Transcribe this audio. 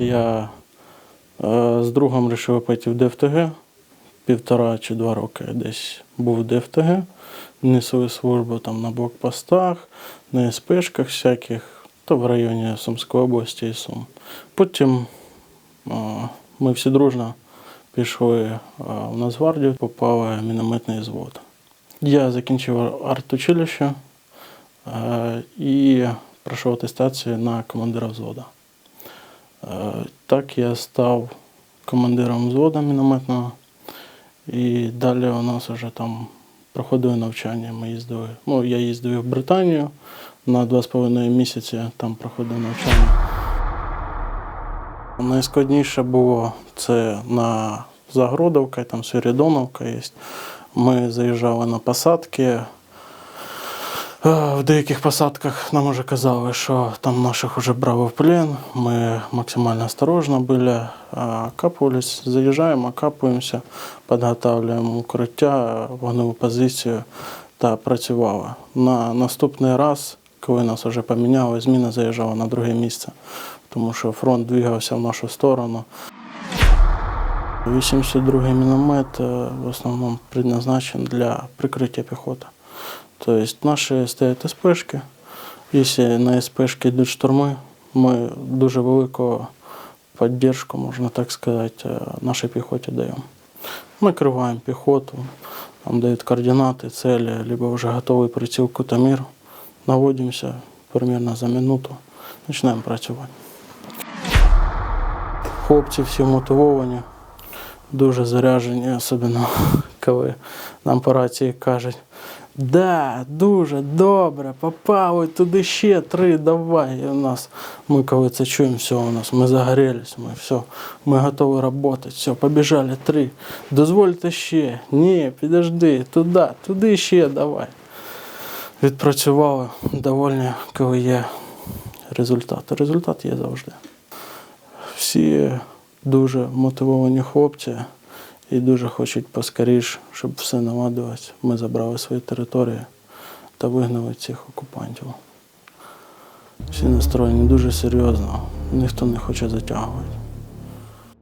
я е, з другом вирішив пойти в ДФТГ. Півтора чи два роки десь був в ДФТГ, несу службу там на блокпостах, на СПшках всяких, то в районі Сумської області і Сум. Потім е, ми всі дружно пішли е, в Нацгвардію, попали в мінометний звод. Я закінчив артучилище і пройшов атестацію на командира взводу. Е, Так я став командиром взводу мінометного. І далі у нас вже там проходили навчання. Ми їздили. Ну, я їздив в Британію на два з половиною місяці, там проходив навчання. Найскладніше було це на Загородовка, там Свирідоновка є. Ми заїжджали на посадки. Е, В деяких посадках нам вже казали, що там наших вже брали в плен. Ми максимально осторожно були, окапувались, заїжджаємо, окапуємося, підготовлюємо укриття, вогневу позицію та працювали. На наступний раз, коли нас вже поміняли, зміна заїжджала на друге місце, тому що фронт двигався в нашу сторону. 82-й міномет е, в основному предназначен для прикриття піхоти. Тобто наші стоять СПшки. Якщо на СПшки йдуть штурми, ми дуже велику підтримку, можна так сказати, е, нашій піхоті даємо. Накриваємо піхоту, нам дають координати, цілі, либо вже готовий приціл Кутамір. Наводимося примерно за минуту, починаємо працювати. Хлопці всі мотивовані, дуже заряджені, особливо коли нам по рації кажуть, да, дуже добре, попали туди ще три, давай. І у нас, ми коли це чуємо, все у нас, ми загорелись, ми все, ми готові працювати, все, побіжали три. Дозвольте ще, ні, підожди, туди, туди ще давай. Відпрацювали довольні, коли є результат. Результат є завжди. Всі дуже мотивовані хлопці і дуже хочуть поскоріш, щоб все наладилось. Ми забрали свої території та вигнали цих окупантів. Всі настроєні дуже серйозно, ніхто не хоче затягувати.